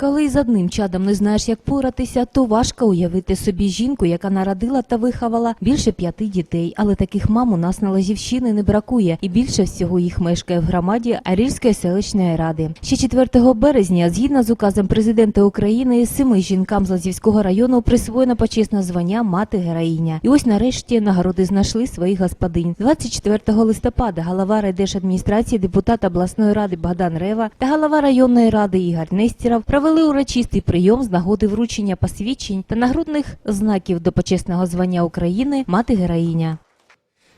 Коли з одним чадом не знаєш, як поратися, то важко уявити собі жінку, яка народила та виховала більше п'яти дітей. Але таких мам у нас на Лазівщини не бракує, і більше всього їх мешкає в громаді Арільської селищної ради. Ще 4 березня, згідно з указом президента України, семи жінкам з Лазівського району присвоєно почесне звання мати героїня. І ось нарешті нагороди знайшли своїх господинь. 24 листопада голова райдержадміністрації, депутат обласної ради Богдан Рева та голова районної ради Ігор Нестіров провели урочистий прийом з нагоди вручення посвідчень та нагрудних знаків до почесного звання України мати героїня.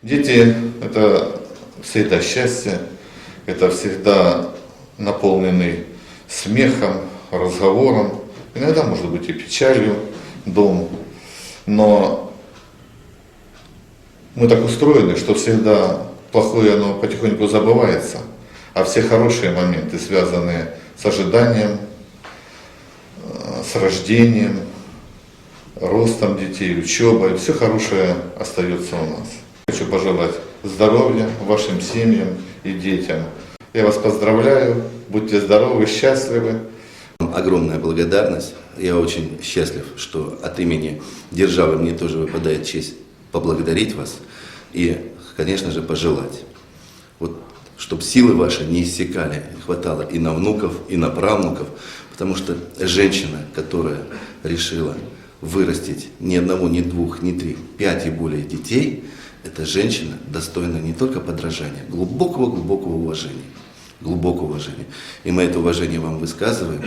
Дети – это всегда счастье, это всегда наполненный смехом, разговором, иногда, может быть, и печалью дом. Но мы так устроены, что всегда плохое оно потихоньку забывается, а все хорошие моменты, связанные с ожиданием, э, с рождением, ростом детей, учебой, все хорошее остается у нас. Хочу пожелать здоровья вашим семьям и детям. Я вас поздравляю, будьте здоровы, счастливы. Огромная благодарность. Я очень счастлив, что от имени державы мне тоже выпадает честь поблагодарить вас и, конечно же, пожелать, вот, чтобы силы ваши не иссякали, хватало и на внуков, и на правнуков, потому что женщина, которая решила вырастить ни одного, ни двух, ни три, пять и более детей, эта женщина достойна не только подражания, глубокого-глубокого уважения. Глубокого уважения. И мы это уважение вам высказываем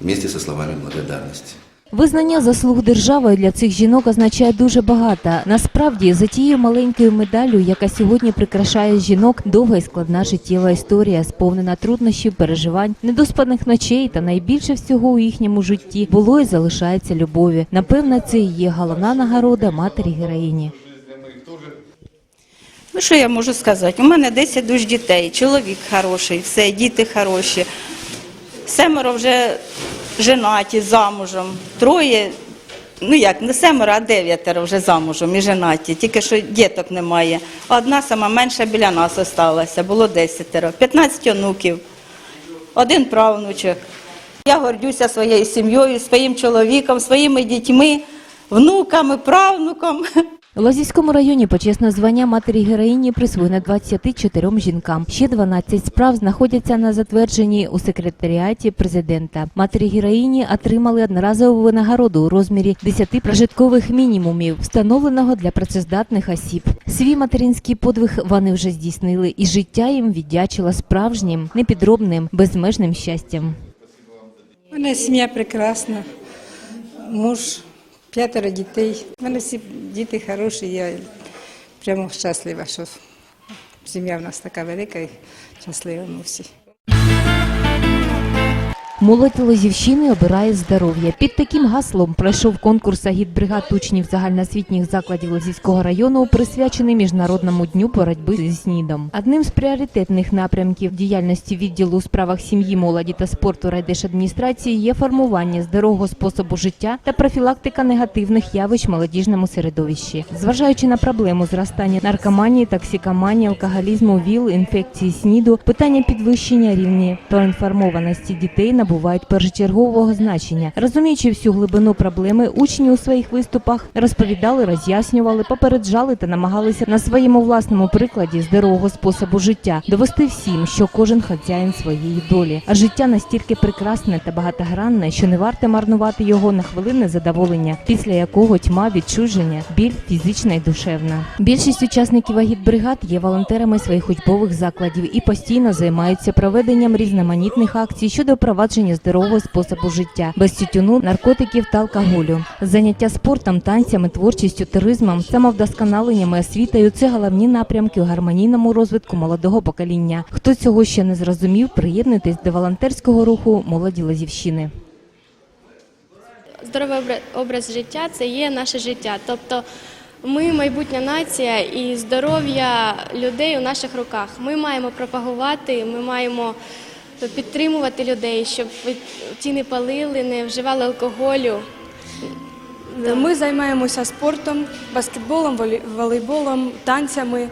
вместе со словами благодарности. Визнання заслуг державою для цих жінок означає дуже багато. Насправді, за тією маленькою медаллю, яка сьогодні прикрашає жінок, довга і складна життєва історія, сповнена труднощів, переживань, недоспаних ночей та найбільше всього у їхньому житті було і залишається любові. Напевно, це і є головна нагорода матері героїні. Ну, що я можу сказати? У мене 10 душ дітей, чоловік хороший, все, діти хороші. Семеро вже женаті, замужем. Троє, ну як, не семеро, а дев'ятеро вже замужем і женаті. Тільки що діток немає. Одна сама менша біля нас залишилася, було десятеро. 15 онуків, один правнучок. Я гордюся своєю сім'єю, своїм чоловіком, своїми дітьми, внуками, правнуком. У Лазівському районі почесне звання матері героїні присвоєно 24 жінкам. Ще 12 справ знаходяться на затвердженні у секретаріаті президента. Матері героїні отримали одноразову винагороду у розмірі 10 прожиткових мінімумів, встановленого для працездатних осіб. Свій материнський подвиг вони вже здійснили, і життя їм віддячило справжнім, непідробним, безмежним щастям. У мене сім'я прекрасна, муж, п'ятеро дітей. У мене всі діти хороші, я прямо щаслива, що сім'я в нас така велика і щаслива ми всі. Молодь Лозівщини обирає здоров'я. Під таким гаслом пройшов конкурс агітбригад учнів загальноосвітніх закладів Лозівського району, присвячений Міжнародному дню боротьби зі СНІДом. Одним з пріоритетних напрямків діяльності відділу у справах сім'ї, молоді та спорту райдержадміністрації є формування здорового способу життя та профілактика негативних явищ молодіжному середовищі. Зважаючи на проблему зростання наркоманії, токсикоманії, алкоголізму, ВІЛ, інфекції СНІДу, питання підвищення рівня проінформованості дітей набувають першочергового значення. Розуміючи всю глибину проблеми, учні у своїх виступах розповідали, роз'яснювали, попереджали та намагалися на своєму власному прикладі здорового способу життя довести всім, що кожен хазяїн своєї долі. А життя настільки прекрасне та багатогранне, що не варто марнувати його на хвилинне задоволення, після якого тьма відчуження, біль фізична і душевна. Більшість учасників агітбригад є волонтерами своїх учбових закладів і постійно займаються проведенням різноманітних акцій щодо впровадження здорового способу життя без тютюну, наркотиків та алкоголю. Заняття спортом, танцями, творчістю, туризмом, самовдосконаленням і освітою це головні напрямки у гармонійному розвитку молодого покоління. Хто цього ще не зрозумів, приєднуйтесь до волонтерського руху молоді Лазівщини. Здоровий образ життя це є наше життя. Тобто ми майбутня нація і здоров'я людей у наших руках. Ми маємо пропагувати, ми маємо підтримувати людей, щоб ті не палили, не вживали алкоголю. Ми займаємося спортом, баскетболом, волейболом, танцями.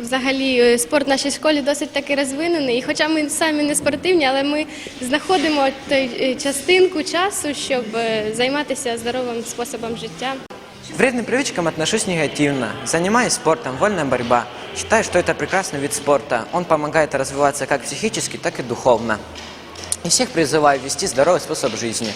Взагалі, е, спорт в нашій школі досить таки розвинений. І хоча ми самі не спортивні, але ми знаходимо той е, частинку часу, щоб е, займатися здоровим способом життя. Вредным привычкам отношусь негативно. Занимаюсь спортом, вольная борьба. Считаю, что это прекрасный вид спорта. Он помогает развиваться как психически, так и духовно. И всех призываю вести здоровый способ жизни.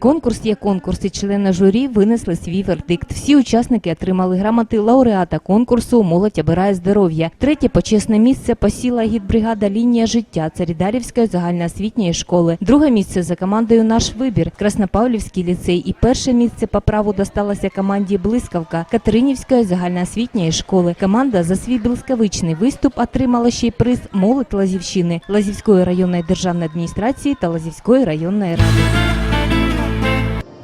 Конкурс є конкурс, і члени журі винесли свій вердикт. Всі учасники отримали грамоти лауреата конкурсу Молодь обирає здоров'я. Третє почесне місце посіла гідбригада Лінія життя Царідарівської загальноосвітньої школи. Друге місце за командою Наш вибір Краснопавлівський ліцей. І перше місце по праву досталося команді Блискавка Катеринівської загальноосвітньої школи. Команда за свій блискавичний виступ отримала ще й приз Молодь Лазівщини Лазівської районної державної адміністрації та Лазівської районної ради.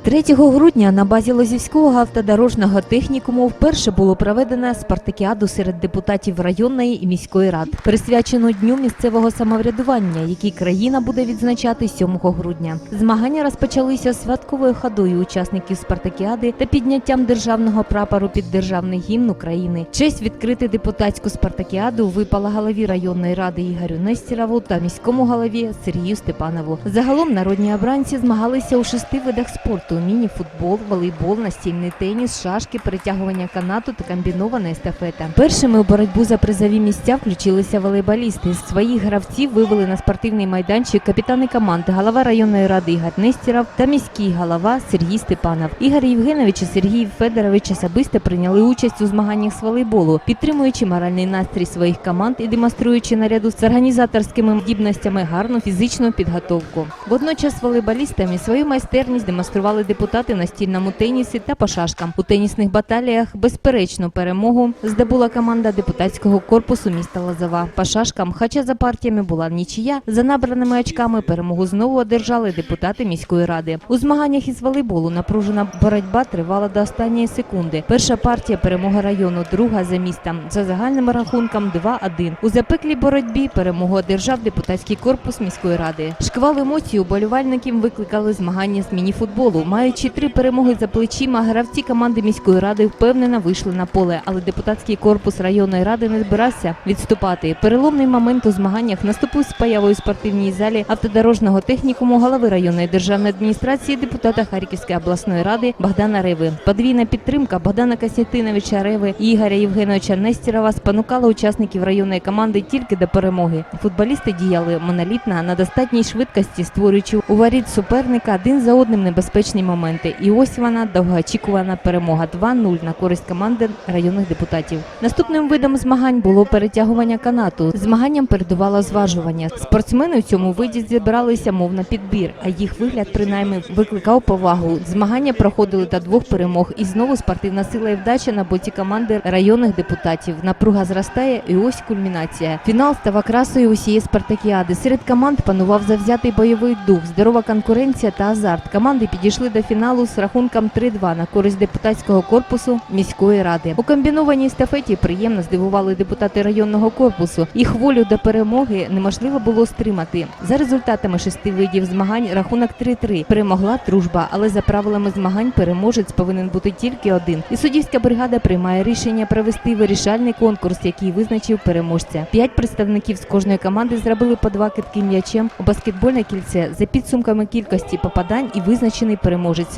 3 грудня на базі Лозівського автодорожного технікуму вперше було проведено спартакіаду серед депутатів районної і міської рад, присвячену дню місцевого самоврядування, який країна буде відзначати 7 грудня. Змагання розпочалися святковою ходою учасників спартакіади та підняттям державного прапору під державний гімн України. Честь відкрити депутатську спартакіаду випала голові районної ради Ігорю Нестерову та міському голові Сергію Степанову. Загалом народні обранці змагалися у шести видах спорту: міні-футбол, волейбол, настільний теніс, шашки, перетягування канату та комбінована естафета. Першими у боротьбу за призові місця включилися волейболісти. Своїх гравців вивели на спортивний майданчик капітани команди, голова районної ради Ігор Нестеров та міський голова Сергій Степанов. Ігор Євгенович і Сергій Федорович особисто прийняли участь у змаганнях з волейболу, підтримуючи моральний настрій своїх команд і демонструючи наряду з організаторськими здібностями гарну фізичну підготовку. Водночас волейболістами свою майстерність демонстрували депутати на стільному тенісі та по шашкам. У тенісних баталіях безперечну перемогу здобула команда депутатського корпусу міста Лозова. По шашкам, хоча за партіями була нічия, за набраними очками перемогу знову одержали депутати міської ради. У змаганнях із волейболу напружена боротьба тривала до останньої секунди. Перша партія перемога району, друга за містом. За загальним рахунком 2-1. У запеклій боротьбі перемогу одержав депутатський корпус міської ради. Шквал емоцій уболівальників викликали змагання з мініфутболу. Маючи три перемоги за плечима, гравці команди міської ради впевнено вийшли на поле, але депутатський корпус районної ради не збирався відступати. Переломний момент у змаганнях наступив з появою спортивній залі автодорожного технікуму голови районної державної адміністрації депутата Харківської обласної ради Богдана Реви. Подвійна підтримка Богдана Костянтиновича Реви і Ігоря Євгеновича Нестерова спонукала учасників районної команди тільки до перемоги. Футболісти діяли монолітно на достатній швидкості, створюючи у воріт суперника один за одним небезпечні моменти. І ось вона довгоочікувана перемога 2-0 на користь команди районних депутатів. Наступним видом змагань було перетягування канату. Змаганням передувало зважування. Спортсмени у цьому виді зібралися мов на підбір, а їх вигляд принаймні викликав повагу. Змагання проходили до двох перемог, і знову спортивна сила і вдача на боці команди районних депутатів. Напруга зростає, і ось кульмінація. Фінал став окрасою усієї спартакіади. Серед команд панував завзятий бойовий дух, здорова конкуренція та азарт. Команди підійшли до фіналу з рахунком 3-2 на користь депутатського корпусу міської ради. У комбінованій естафеті приємно здивували депутати районного корпусу. Їх волю до перемоги неможливо було стримати. За результатами шести видів змагань рахунок 3-3. Перемогла дружба, але за правилами змагань переможець повинен бути тільки один. І суддівська бригада приймає рішення провести вирішальний конкурс, який визначив переможця. П'ять представників з кожної команди зробили по два китки м'ячем у баскетбольне кільце за підсумками кількості попадань і визначений переможець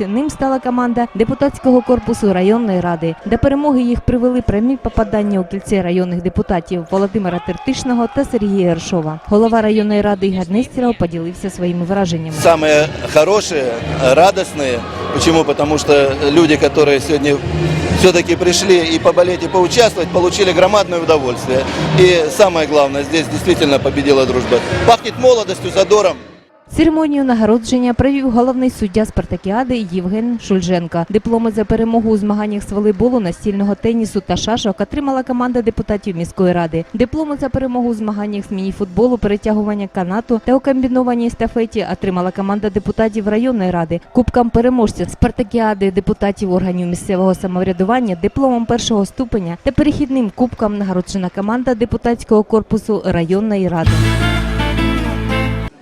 Ним стала команда депутатського корпусу районної ради. До перемоги їх привели прямі попадання у кільце районних депутатів Володимира Тертишного та Сергія Ершова. Голова районної ради Ігор Нестеров поділився своїми враженнями. самые хорошие, радостные. Почему? Потому что люди, которые сегодня все-таки пришли и поболеть, и поучаствовать, получили громадное удовольствие. И самое главное, здесь действительно победила дружба. Пахнет молодостью, задором. Церемонію нагородження провів головний суддя Спартакіади Євген Шульженко. Дипломи за перемогу у змаганнях з волейболу, настільного тенісу та шашок отримала команда депутатів міської ради. Дипломи за перемогу у змаганнях з мініфутболу, перетягування канату та у комбінованій естафеті отримала команда депутатів районної ради. Кубкам переможця Спартакіади депутатів органів місцевого самоврядування, дипломом першого ступеня та перехідним кубком нагороджена команда депутатського корпусу районної ради.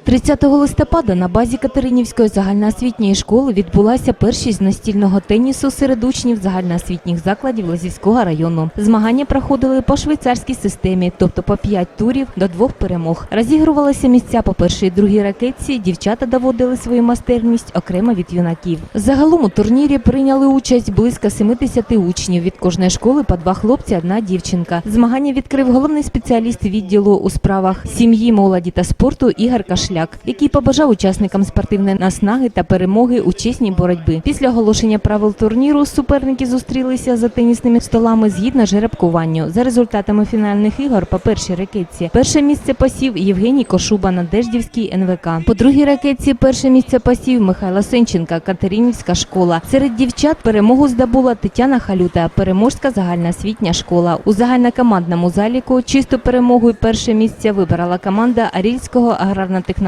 30 листопада на базі Катеринівської загальноосвітньої школи відбулася першість настільного тенісу серед учнів загальноосвітніх закладів Лозівського району. Змагання проходили по швейцарській системі, тобто по 5 турів до двох перемог. Розігрувалися місця по першій і другій ракетці. Дівчата доводили свою майстерність окремо від юнаків. Загалом у турнірі прийняли участь близько 70 учнів від кожної школи по два хлопці, одна дівчинка. Змагання відкрив головний спеціаліст відділу у справах сім'ї, молоді та спорту Ігор Кашляк, який побажав учасникам спортивної наснаги та перемоги у чесній боротьбі. Після оголошення правил турніру суперники зустрілися за тенісними столами згідно жеребкуванню. За результатами фінальних ігор по першій ракетці перше місце посів Євгеній Кошуба Надеждівський НВК. По другій ракетці перше місце посів Михайло Сенченка Катеринівська школа. Серед дівчат перемогу здобула Тетяна Халюта, переможська загальноосвітня школа. У загальнокомандному заліку чисту перемогу і перше місце вибрала команда Арільського аграрно-технологічного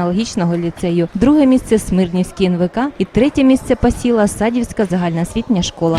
ліцею. Друге місце Смирнівський НВК і третє місце посіла Садівська загальноосвітня школа.